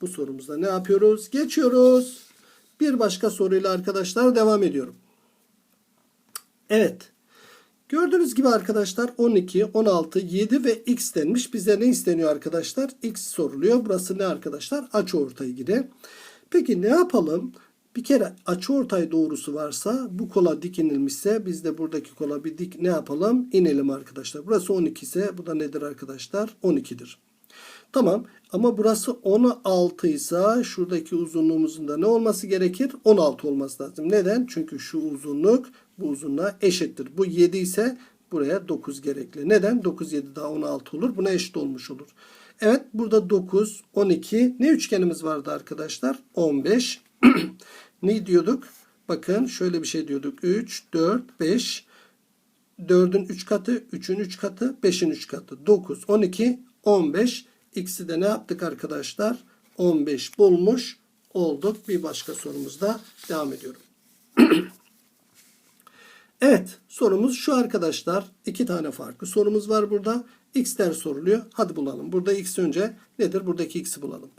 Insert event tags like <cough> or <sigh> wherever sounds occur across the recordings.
Bu sorumuzda ne yapıyoruz? Geçiyoruz. Bir başka soruyla arkadaşlar devam ediyorum. Evet. Gördüğünüz gibi arkadaşlar 12, 16, 7 ve x denmiş. Bize ne isteniyor arkadaşlar? x soruluyor. Burası ne arkadaşlar? Açıortay gibi. Peki ne yapalım? Bir kere açıortay doğrusu varsa bu kola dik inilmişse biz de buradaki kola bir dik ne yapalım? İnelim arkadaşlar. Burası 12 ise bu da nedir arkadaşlar? 12'dir. Tamam ama burası 16 ise şuradaki uzunluğumuzun da ne olması gerekir? 16 olması lazım. Neden? Çünkü şu uzunluk bu uzunluğa eşittir. Bu 7 ise buraya 9 gerekli. Neden? 9 7 daha 16 olur. Buna eşit olmuş olur. Evet burada 9, 12 ne üçgenimiz vardı arkadaşlar? 15. <clears throat> ne diyorduk? Bakın şöyle bir şey diyorduk. 3, 4, 5. 4'ün 3 katı, 3'ün 3 katı, 5'in 3 katı. 9, 12, 15. X'i de ne yaptık arkadaşlar? 15 bulmuş olduk. Bir başka sorumuzda devam ediyorum. <clears throat> evet sorumuz şu arkadaşlar. iki tane farklı sorumuz var burada. X'ler soruluyor. Hadi bulalım. Burada X önce nedir? Buradaki X'i bulalım.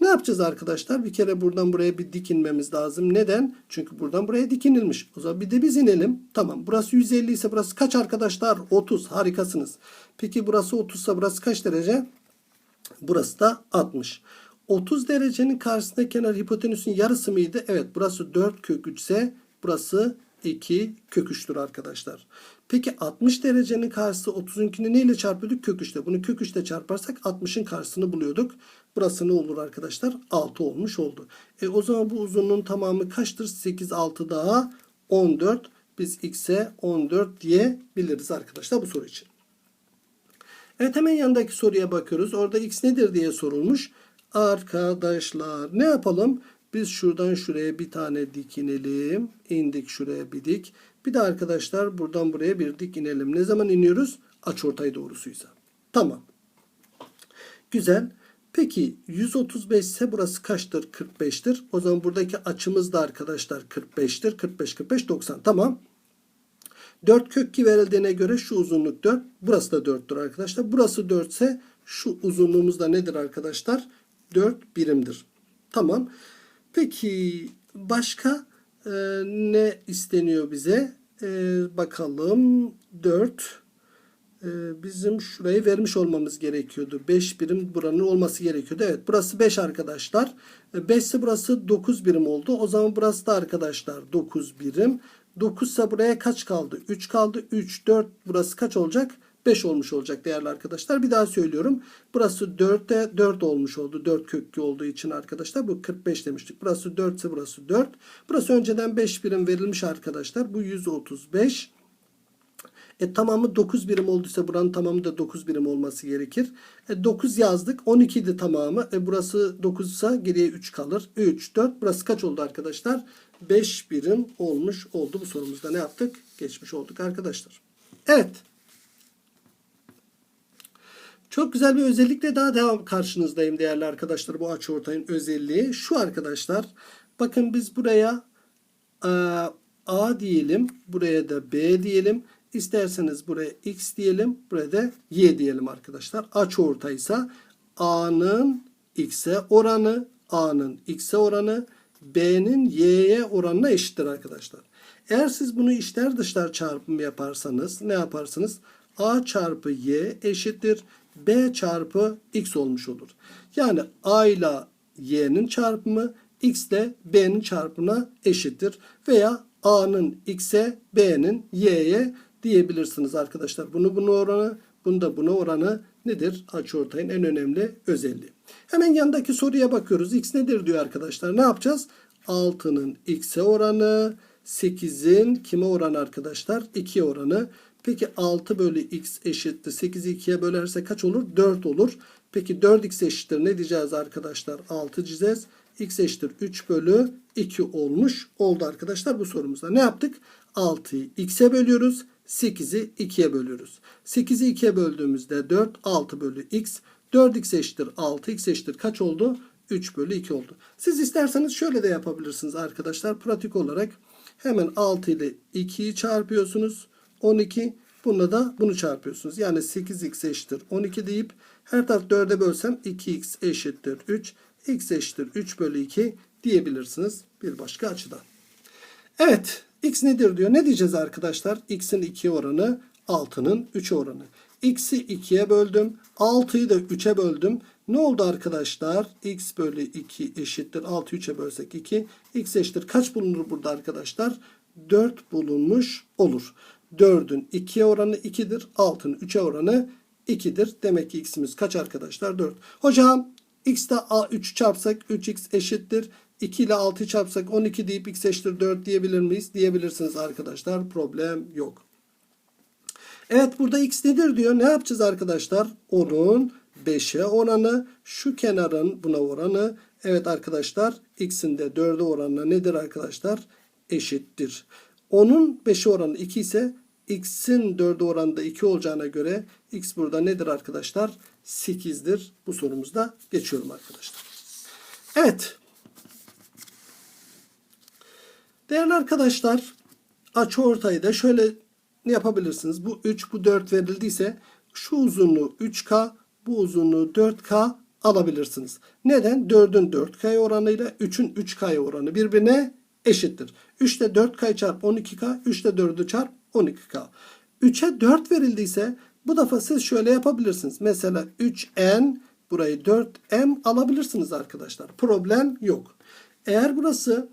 Ne yapacağız arkadaşlar? Bir kere buradan buraya bir dik inmemiz lazım. Neden? Çünkü buradan buraya dik inilmiş. O zaman bir de biz inelim. Tamam. Burası 150 ise burası kaç arkadaşlar? 30. Harikasınız. Peki burası 30 ise burası kaç derece? Burası da 60. 30 derecenin karşısında kenar hipotenüsün yarısı mıydı? Evet burası 4 kök 3 ise burası 2 kök 3'tür arkadaşlar. Peki 60 derecenin karşısı 30'unkini neyle çarpıyorduk? Kök 3'te. Bunu kök 3'te çarparsak 60'ın karşısını buluyorduk. Burası ne olur arkadaşlar? 6 olmuş oldu. E o zaman bu uzunluğun tamamı kaçtır? 8 6 daha 14. Biz x'e 14 diyebiliriz arkadaşlar bu soru için. Evet hemen yanındaki soruya bakıyoruz. Orada x nedir diye sorulmuş. Arkadaşlar ne yapalım? Biz şuradan şuraya bir tane dik inelim. İndik şuraya bir dik. Bir de arkadaşlar buradan buraya bir dik inelim. Ne zaman iniyoruz? Açıortay doğrusuysa. Tamam. Güzel. Peki 135 ise burası kaçtır? 45'tir. O zaman buradaki açımız da arkadaşlar 45'tir. 45 45 90. Tamam. 4 kök 2 verildiğine göre şu uzunluk 4. Burası da 4'tür arkadaşlar. Burası 4 ise şu uzunluğumuz da nedir arkadaşlar? 4 birimdir. Tamam. Peki başka e, ne isteniyor bize? E, bakalım 4 e, bizim şurayı vermiş olmamız gerekiyordu. 5 birim buranın olması gerekiyordu. Evet burası 5 arkadaşlar. 5 ise burası 9 birim oldu. O zaman burası da arkadaşlar 9 birim. 9 ise buraya kaç kaldı? 3 kaldı. 3, 4 burası kaç olacak? 5 olmuş olacak değerli arkadaşlar. Bir daha söylüyorum. Burası 4'te 4 olmuş oldu. 4 köklü olduğu için arkadaşlar. Bu 45 demiştik. Burası 4 ise burası 4. Burası önceden 5 birim verilmiş arkadaşlar. Bu 135. E tamamı 9 birim olduysa buranın tamamı da 9 birim olması gerekir. E 9 yazdık. 12 idi tamamı. E burası 9 ise geriye 3 kalır. 3, 4. Burası kaç oldu arkadaşlar? 5 birim olmuş oldu. Bu sorumuzda ne yaptık? Geçmiş olduk arkadaşlar. Evet. Çok güzel bir özellikle daha devam karşınızdayım değerli arkadaşlar. Bu açıortayın özelliği şu arkadaşlar. Bakın biz buraya e, A diyelim. Buraya da B diyelim. İsterseniz buraya X diyelim. Buraya da Y diyelim arkadaşlar. Açıortaysa A'nın X'e oranı, A'nın X'e oranı, B'nin Y'ye oranına eşittir arkadaşlar. Eğer siz bunu içler dışlar çarpımı yaparsanız ne yaparsınız? A çarpı Y eşittir. B çarpı X olmuş olur. Yani A ile Y'nin çarpımı X ile B'nin çarpımına eşittir. Veya A'nın X'e B'nin Y'ye diyebilirsiniz arkadaşlar. Bunu bunu oranı, bunu da buna oranı nedir? Açıortayın en önemli özelliği. Hemen yanındaki soruya bakıyoruz. X nedir diyor arkadaşlar. Ne yapacağız? 6'nın x'e oranı, 8'in kime oranı arkadaşlar? 2'ye oranı. Peki 6 bölü x eşittir. 8'i 2'ye bölerse kaç olur? 4 olur. Peki 4x eşittir. Ne diyeceğiz arkadaşlar? 6 diyeceğiz. x eşittir 3 bölü 2 olmuş oldu arkadaşlar bu sorumuzda. Ne yaptık? 6'yı x'e bölüyoruz. 8'i 2'ye bölüyoruz. 8'i 2'ye böldüğümüzde 4, 6 bölü x. 4x eşittir 6, x eşittir kaç oldu? 3 bölü 2 oldu. Siz isterseniz şöyle de yapabilirsiniz arkadaşlar. Pratik olarak hemen 6 ile 2'yi çarpıyorsunuz. 12. Bununla da bunu çarpıyorsunuz. Yani 8x eşittir 12 deyip her taraf 4'e bölsem 2x eşittir 3. x eşittir 3 bölü 2 diyebilirsiniz bir başka açıdan. Evet x nedir diyor. Ne diyeceğiz arkadaşlar? x'in 2 oranı 6'nın 3'e oranı. x'i 2'ye böldüm. 6'yı da 3'e böldüm. Ne oldu arkadaşlar? x bölü 2 eşittir. 6 3'e bölsek 2. x eşittir. Kaç bulunur burada arkadaşlar? 4 bulunmuş olur. 4'ün 2'ye oranı 2'dir. 6'nın 3'e oranı 2'dir. Demek ki x'imiz kaç arkadaşlar? 4. Hocam x'te 3 çarpsak 3x eşittir. 2 ile 6'yı çarpsak 12 deyip x eşittir 4 diyebilir miyiz? Diyebilirsiniz arkadaşlar. Problem yok. Evet burada x nedir diyor. Ne yapacağız arkadaşlar? Onun 5'e oranı. Şu kenarın buna oranı. Evet arkadaşlar x'in de 4'e oranına nedir arkadaşlar? Eşittir. Onun 5'e oranı 2 ise x'in 4'e oranında 2 olacağına göre x burada nedir arkadaşlar? 8'dir. Bu sorumuzda geçiyorum arkadaşlar. Evet. Değerli arkadaşlar açı ortayı da şöyle yapabilirsiniz. Bu 3 bu 4 verildiyse şu uzunluğu 3K bu uzunluğu 4K alabilirsiniz. Neden? 4'ün 4K oranıyla 3'ün 3K oranı birbirine eşittir. 3 ile 4K çarp 12K 3 ile 4'ü çarp 12K. 3'e 4 verildiyse bu defa siz şöyle yapabilirsiniz. Mesela 3N burayı 4M alabilirsiniz arkadaşlar. Problem yok. Eğer burası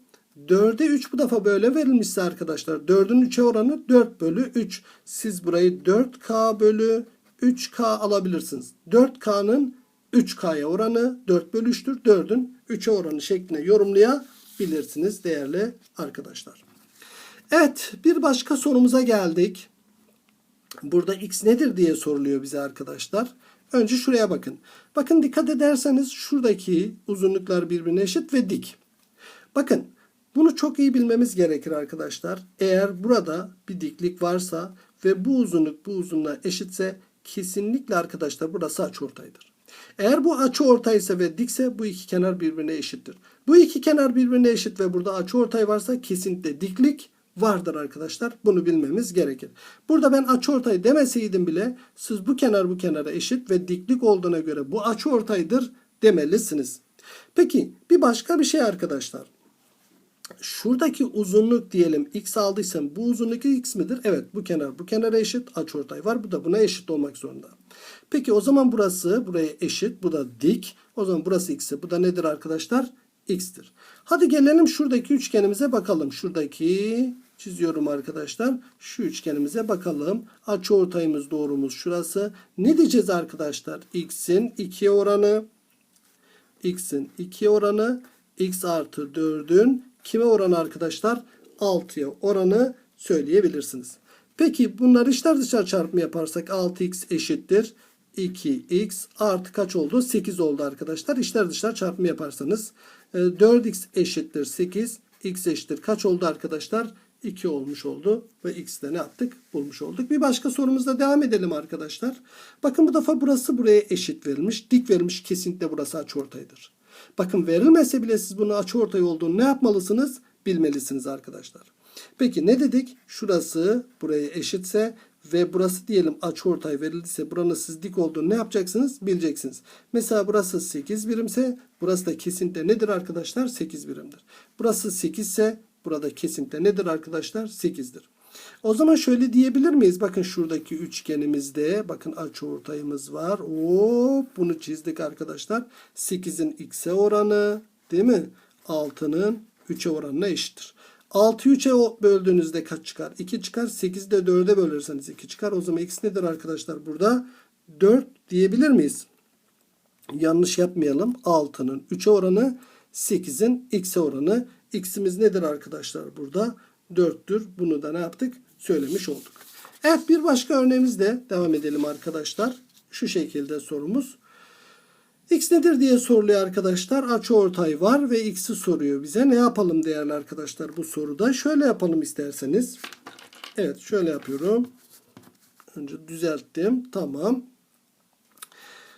4'e 3 bu defa böyle verilmişse arkadaşlar 4'ün 3'e oranı 4 bölü 3. Siz burayı 4K bölü 3K alabilirsiniz. 4K'nın 3K'ya oranı 4 bölü 3'tür. 4'ün 3'e oranı şeklinde yorumlayabilirsiniz değerli arkadaşlar. Evet bir başka sorumuza geldik. Burada x nedir diye soruluyor bize arkadaşlar. Önce şuraya bakın. Bakın dikkat ederseniz şuradaki uzunluklar birbirine eşit ve dik. Bakın bunu çok iyi bilmemiz gerekir arkadaşlar. Eğer burada bir diklik varsa ve bu uzunluk bu uzunluğa eşitse kesinlikle arkadaşlar burası açıortaydır. Eğer bu açıortay ise ve dikse bu iki kenar birbirine eşittir. Bu iki kenar birbirine eşit ve burada açıortay varsa kesinlikle diklik vardır arkadaşlar. Bunu bilmemiz gerekir. Burada ben açıortay demeseydim bile siz bu kenar bu kenara eşit ve diklik olduğuna göre bu açıortaydır demelisiniz. Peki bir başka bir şey arkadaşlar. Şuradaki uzunluk diyelim x aldıysam bu uzunluk x midir? Evet bu kenar bu kenara eşit açıortay var. Bu da buna eşit olmak zorunda. Peki o zaman burası buraya eşit. Bu da dik. O zaman burası x'e. Bu da nedir arkadaşlar? x'tir. Hadi gelelim şuradaki üçgenimize bakalım. Şuradaki çiziyorum arkadaşlar. Şu üçgenimize bakalım. Açıortayımız doğrumuz şurası. Ne diyeceğiz arkadaşlar? x'in 2 oranı x'in 2 oranı x artı 4'ün kime oranı arkadaşlar? 6'ya oranı söyleyebilirsiniz. Peki bunları içler dışarı çarpımı yaparsak 6x eşittir. 2x artı kaç oldu? 8 oldu arkadaşlar. İçler dışlar çarpımı yaparsanız 4x eşittir 8. x eşittir kaç oldu arkadaşlar? 2 olmuş oldu ve x'de ne yaptık? Bulmuş olduk. Bir başka sorumuzda devam edelim arkadaşlar. Bakın bu defa burası buraya eşit verilmiş. Dik verilmiş. Kesinlikle burası açıortaydır. Bakın verilmese bile siz bunu açıortay olduğunu ne yapmalısınız? Bilmelisiniz arkadaşlar. Peki ne dedik? Şurası buraya eşitse ve burası diyelim açıortay verildiyse buranın siz dik olduğunu ne yapacaksınız? Bileceksiniz. Mesela burası 8 birimse burası da kesinlikle nedir arkadaşlar? 8 birimdir. Burası 8 ise burada kesinlikle nedir arkadaşlar? 8'dir. O zaman şöyle diyebilir miyiz? Bakın şuradaki üçgenimizde bakın açıortayımız var. Hop bunu çizdik arkadaşlar. 8'in x'e oranı değil mi? 6'nın 3'e oranına eşittir. 6'yı 3'e böldüğünüzde kaç çıkar? 2 çıkar. 8'i de 4'e bölerseniz 2 çıkar. O zaman x nedir arkadaşlar burada? 4 diyebilir miyiz? Yanlış yapmayalım. 6'nın 3'e oranı 8'in x'e oranı. x'imiz nedir arkadaşlar burada? 4'tür. Bunu da ne yaptık? Söylemiş olduk. Evet bir başka örneğimizle devam edelim arkadaşlar. Şu şekilde sorumuz. X nedir diye soruluyor arkadaşlar. Açıortay var ve x'i soruyor bize. Ne yapalım değerli arkadaşlar bu soruda? Şöyle yapalım isterseniz. Evet şöyle yapıyorum. Önce düzelttim. Tamam.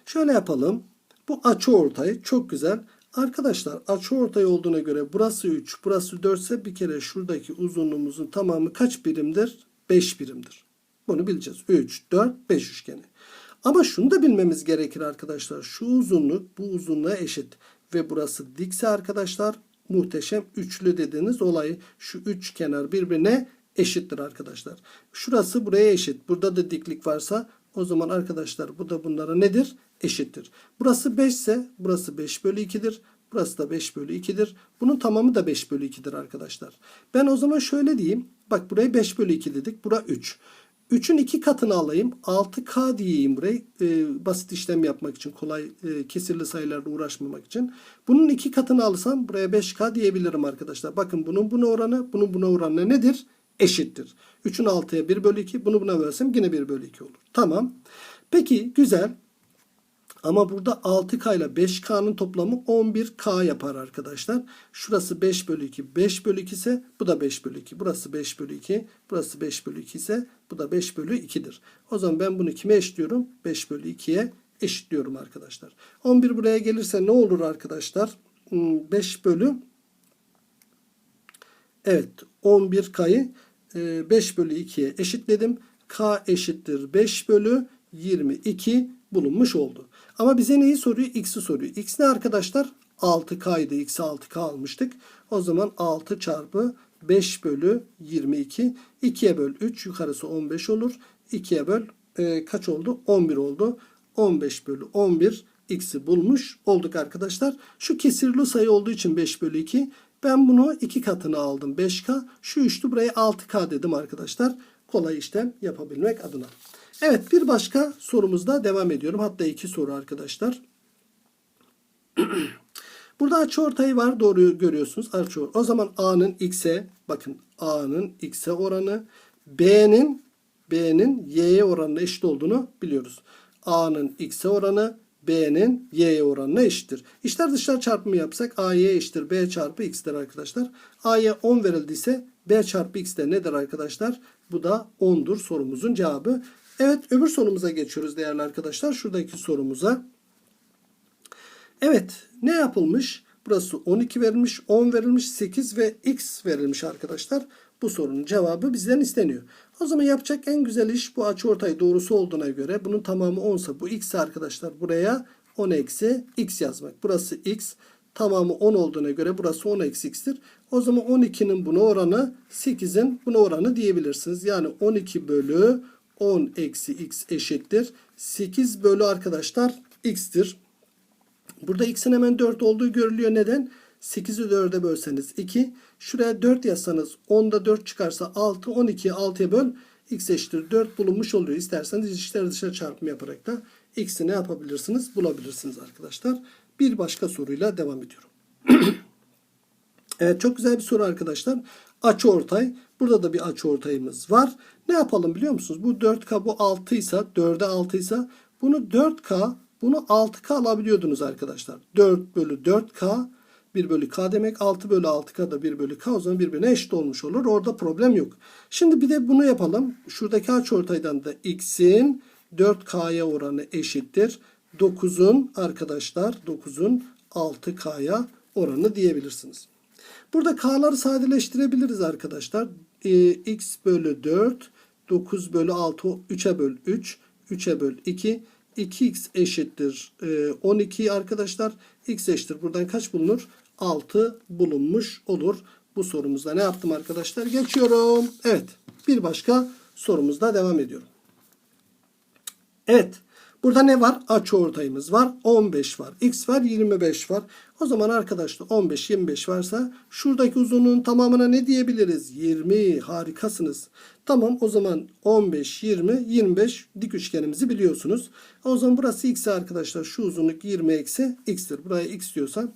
Şöyle yapalım. Bu açıortay çok güzel. Arkadaşlar açıortay olduğuna göre burası 3, burası 4 ise bir kere şuradaki uzunluğumuzun tamamı kaç birimdir? 5 birimdir. Bunu bileceğiz. 3, 4, 5 üçgeni. Ama şunu da bilmemiz gerekir arkadaşlar. Şu uzunluk bu uzunluğa eşit. ve burası dikse arkadaşlar muhteşem üçlü dediğiniz olayı şu üç kenar birbirine eşittir arkadaşlar. Şurası buraya eşit. Burada da diklik varsa o zaman arkadaşlar bu da bunlara nedir? Eşittir. Burası 5 ise burası 5 bölü 2'dir. Burası da 5 bölü 2'dir. Bunun tamamı da 5 bölü 2'dir arkadaşlar. Ben o zaman şöyle diyeyim. Bak buraya 5 bölü 2 dedik. Bura 3. 3'ün 2 katını alayım. 6K diyeyim burayı. Ee, basit işlem yapmak için. Kolay e, kesirli sayılarla uğraşmamak için. Bunun 2 katını alsam buraya 5K diyebilirim arkadaşlar. Bakın bunun buna oranı, bunun buna oranı nedir? Eşittir. 3'ün 6'ya 1 bölü 2. Bunu buna versem yine 1 bölü 2 olur. Tamam. Peki güzel. Ama burada 6K ile 5K'nın toplamı 11K yapar arkadaşlar. Şurası 5 bölü 2. 5 bölü 2 ise bu da 5 bölü 2. Burası 5 bölü 2. Burası 5 bölü 2 ise bu da 5 bölü 2'dir. O zaman ben bunu kime eşitliyorum? 5 bölü 2'ye eşitliyorum arkadaşlar. 11 buraya gelirse ne olur arkadaşlar? 5 bölü Evet 11K'yı 5 bölü 2'ye eşitledim. K eşittir 5 bölü 22 bulunmuş oldu. Ama bize neyi soruyor? X'i soruyor. X ne arkadaşlar? 6K'ydı. X'i 6K almıştık. O zaman 6 çarpı 5 bölü 22. 2'ye böl 3. Yukarısı 15 olur. 2'ye böl e, kaç oldu? 11 oldu. 15 bölü 11 x'i bulmuş olduk arkadaşlar. Şu kesirli sayı olduğu için 5 bölü 2. Ben bunu 2 katını aldım 5k. Şu üçlü buraya 6k dedim arkadaşlar. Kolay işlem yapabilmek adına. Evet bir başka sorumuzda devam ediyorum. Hatta iki soru arkadaşlar. <clears throat> Burada açıortayı var doğru görüyorsunuz. Açıor. O zaman A'nın X'e bakın A'nın X'e oranı B'nin B'nin Y'ye oranına eşit olduğunu biliyoruz. A'nın X'e oranı B'nin Y'ye oranına eşittir. İşler dışlar çarpımı yapsak A'ya eşittir B çarpı X'tir arkadaşlar. A'ya 10 verildiyse B çarpı X de nedir arkadaşlar? Bu da 10'dur sorumuzun cevabı. Evet öbür sorumuza geçiyoruz değerli arkadaşlar. Şuradaki sorumuza. Evet ne yapılmış? Burası 12 verilmiş, 10 verilmiş, 8 ve x verilmiş arkadaşlar. Bu sorunun cevabı bizden isteniyor. O zaman yapacak en güzel iş bu açıortay doğrusu olduğuna göre bunun tamamı 10 ise bu x arkadaşlar buraya 10 eksi x yazmak. Burası x tamamı 10 olduğuna göre burası 10 eksi x'tir. O zaman 12'nin buna oranı 8'in buna oranı diyebilirsiniz. Yani 12 bölü 10 eksi x eşittir. 8 bölü arkadaşlar x'tir. Burada x'in hemen 4 olduğu görülüyor. Neden? 8'i 4'e bölseniz 2. Şuraya 4 yazsanız 10'da 4 çıkarsa 6. 12'yi 6'ya böl. x eşittir 4 bulunmuş oluyor. İsterseniz içler dışarı çarpım yaparak da x'i ne yapabilirsiniz? Bulabilirsiniz arkadaşlar. Bir başka soruyla devam ediyorum. <clears throat> evet çok güzel bir soru arkadaşlar. Açı ortay. Burada da bir açı ortayımız var. Ne yapalım biliyor musunuz? Bu 4K bu 6 ise 4'e 6 ise bunu 4K bunu 6K alabiliyordunuz arkadaşlar. 4 bölü 4K 1 bölü K demek 6 bölü 6K da 1 bölü K o zaman birbirine eşit olmuş olur. Orada problem yok. Şimdi bir de bunu yapalım. Şuradaki açıortaydan da X'in 4K'ya oranı eşittir. 9'un arkadaşlar 9'un 6K'ya oranı diyebilirsiniz. Burada K'ları sadeleştirebiliriz arkadaşlar. Ee, X bölü 4 9 bölü 6 3'e böl 3 3'e böl 2 2x eşittir 12 arkadaşlar. x eşittir. Buradan kaç bulunur? 6 bulunmuş olur. Bu sorumuzda ne yaptım arkadaşlar? Geçiyorum. Evet. Bir başka sorumuzda devam ediyorum. Evet. Burada ne var? Açı ortayımız var. 15 var. X var. 25 var. O zaman arkadaşlar 15, 25 varsa şuradaki uzunluğun tamamına ne diyebiliriz? 20. Harikasınız. Tamam o zaman 15, 20, 25 dik üçgenimizi biliyorsunuz. O zaman burası x arkadaşlar. Şu uzunluk 20 eksi x'tir. Buraya x diyorsan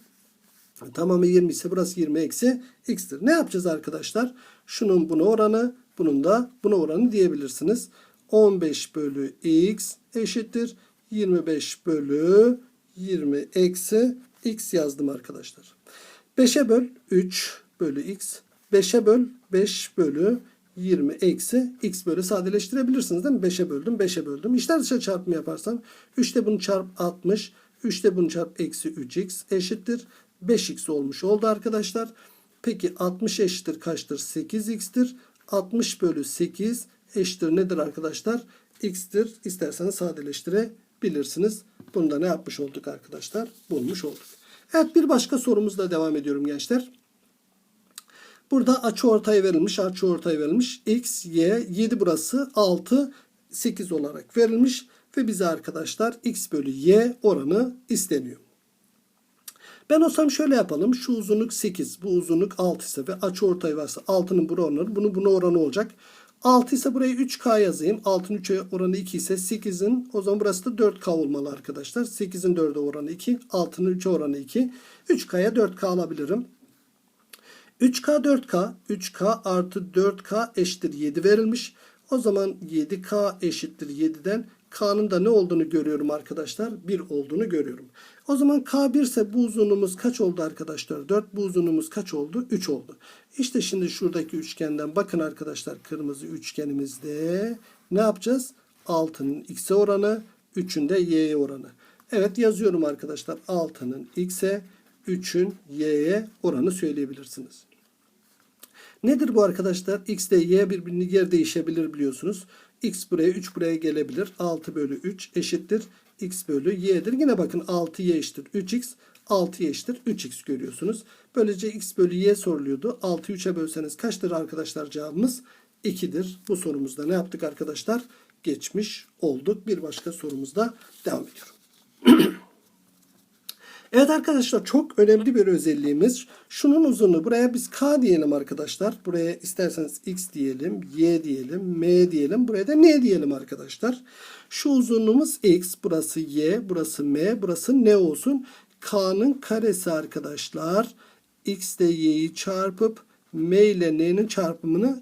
tamamı 20 ise burası 20 eksi x'tir. Ne yapacağız arkadaşlar? Şunun buna oranı, bunun da buna oranı diyebilirsiniz. 15 bölü x eşittir. 25 bölü 20 eksi x yazdım arkadaşlar. 5'e böl 3 bölü x. 5'e böl 5 bölü 20 eksi x bölü sadeleştirebilirsiniz değil mi? 5'e böldüm 5'e böldüm. İşler dışarı çarpımı yaparsam 3'te bunu çarp 60. 3'te bunu çarp eksi 3x eşittir. 5x olmuş oldu arkadaşlar. Peki 60 eşittir kaçtır? 8x'tir. 60 bölü 8 eşittir nedir arkadaşlar? x'tir. İsterseniz sadeleştirebilirsiniz. Bunu da ne yapmış olduk arkadaşlar? Bulmuş olduk. Evet bir başka sorumuzla devam ediyorum gençler. Burada açı ortay verilmiş. Açı ortay verilmiş. X, Y, 7 burası 6, 8 olarak verilmiş. Ve bize arkadaşlar X bölü Y oranı isteniyor. Ben olsam şöyle yapalım. Şu uzunluk 8. Bu uzunluk 6 ise ve açı ortay varsa 6'nın buna oranı. Bunu buna oranı olacak. 6 ise buraya 3K yazayım. 6'nın 3'e oranı 2 ise 8'in o zaman burası da 4K olmalı arkadaşlar. 8'in 4'e oranı 2. 6'nın 3'e oranı 2. 3K'ya 4K alabilirim. 3K 4K 3K artı 4K eşittir 7 verilmiş. O zaman 7K eşittir 7'den K'nın da ne olduğunu görüyorum arkadaşlar. 1 olduğunu görüyorum. O zaman K 1 ise bu uzunluğumuz kaç oldu arkadaşlar? 4. Bu uzunluğumuz kaç oldu? 3 oldu. İşte şimdi şuradaki üçgenden bakın arkadaşlar kırmızı üçgenimizde ne yapacağız? 6'nın x'e oranı 3'ün de y'ye oranı. Evet yazıyorum arkadaşlar. 6'nın x'e 3'ün y'ye oranı söyleyebilirsiniz. Nedir bu arkadaşlar? X ile Y birbirini yer değişebilir biliyorsunuz. X buraya 3 buraya gelebilir. 6 bölü 3 eşittir. X bölü Y'dir. Yine bakın 6Y eşittir 3X. 6Y eşittir 3X görüyorsunuz. Böylece X bölü Y soruluyordu. 6'yı 3'e bölseniz kaçtır arkadaşlar cevabımız? 2'dir. Bu sorumuzda ne yaptık arkadaşlar? Geçmiş olduk. Bir başka sorumuzda devam ediyorum. <clears throat> Evet arkadaşlar çok önemli bir özelliğimiz. Şunun uzunluğu buraya biz K diyelim arkadaşlar. Buraya isterseniz X diyelim, Y diyelim, M diyelim. Buraya da N diyelim arkadaşlar. Şu uzunluğumuz X, burası Y, burası M, burası N olsun. K'nın karesi arkadaşlar. X ile Y'yi çarpıp M ile N'nin çarpımını